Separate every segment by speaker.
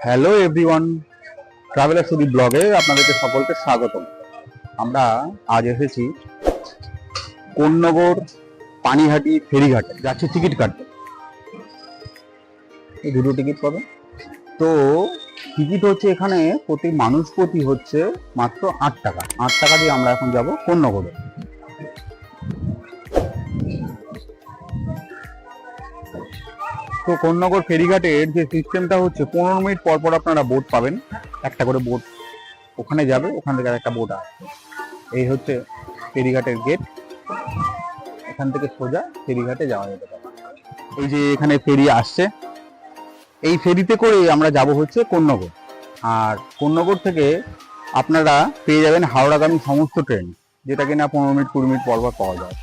Speaker 1: Hello everyone traveller Sudip ব্লগে আপনাদেরকে সকলকে স্বাগতম। আমরা আজ এসেছি কোন্নগর পানিহাটি ফেরিঘাটে। যাচ্ছি টিকিট কাটতে। এই দুটো টিকিট পাবে। তো টিকিট হচ্ছে এখানে প্রতি মানুষ প্রতি হচ্ছে মাত্র আট টাকা। আট টাকা দিয়ে আমরা এখন যাব কোন্নগরে। তো কোন্নগর ফেরিঘাটের যে সিস্টেমটা হচ্ছে, পনেরো মিনিট পর পর আপনারা বোট পাবেন। একটা করে বোট ওখানে যাবে, ওখান থেকে একটা বোট আসবে। এই হচ্ছে ফেরিঘাটের গেট এখান থেকে সোজা ফেরিঘাটে যাওয়া যেতে পারে। এই যে এখানে ফেরি আসছে। এই ফেরিতে করে আমরা যাব হচ্ছে কোন্নগর। আর কোন্নগর থেকে আপনারা পেয়ে যাবেন হাওড়াগামী সমস্ত ট্রেন যেটা কিনা পনেরো মিনিট, কুড়ি মিনিট পর পর পাওয়া যায়।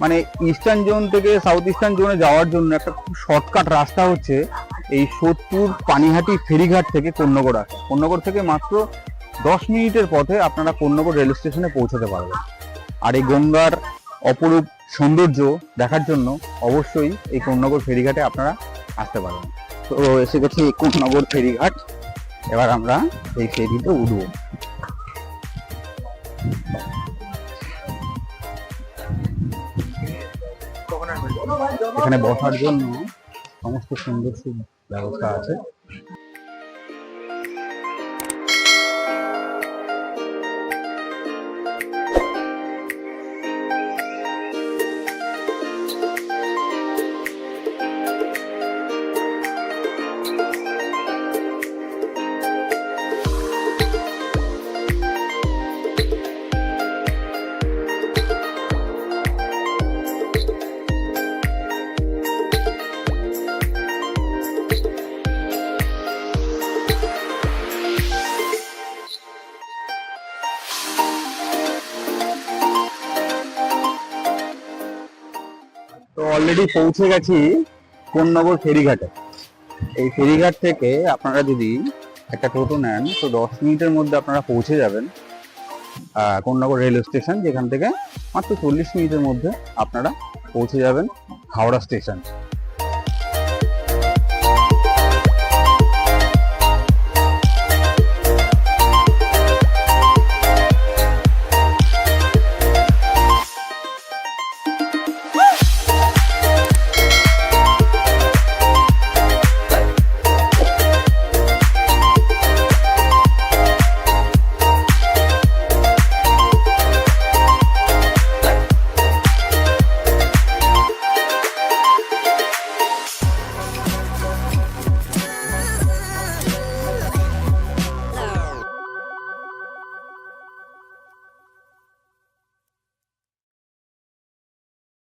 Speaker 1: মানে ইস্টার্ন জোন থেকে সাউথ ইস্টার্ন জোনে যাওয়ার জন্য একটা খুব শর্টকাট রাস্তা হচ্ছে এই সোদপুর পানিহাটি ফেরিঘাট থেকে কন্যগড় আসা। কন্যগড় থেকে মাত্র দশ মিনিটের পথে আপনারা কন্যগড় রেল স্টেশনে পৌঁছাতে পারবেন। আর এই গঙ্গার অপরূপ সৌন্দর্য দেখার জন্য অবশ্যই এই কন্যগড় ফেরিঘাটে আপনারা আসতে পারবেন। তো এসে গেছি কন্যগড় ফেরিঘাট। এবার আমরা এই ফেরিতে উঠবো। এখানে বসার জন্য সমস্ত সুন্দর সু ব্যবস্থা আছে। অলরেডি পৌঁছে গেছি কোন্নগর ফেরিঘাটে। এই ফেরিঘাট থেকে আপনারা যদি একটা টোটো নেন, তো দশ মিনিটের মধ্যে আপনারা পৌঁছে যাবেন কোন্নগর রেল স্টেশন, যেখান থেকে মাত্র চল্লিশ মিনিটের মধ্যে আপনারা পৌঁছে যাবেন হাওড়া স্টেশন।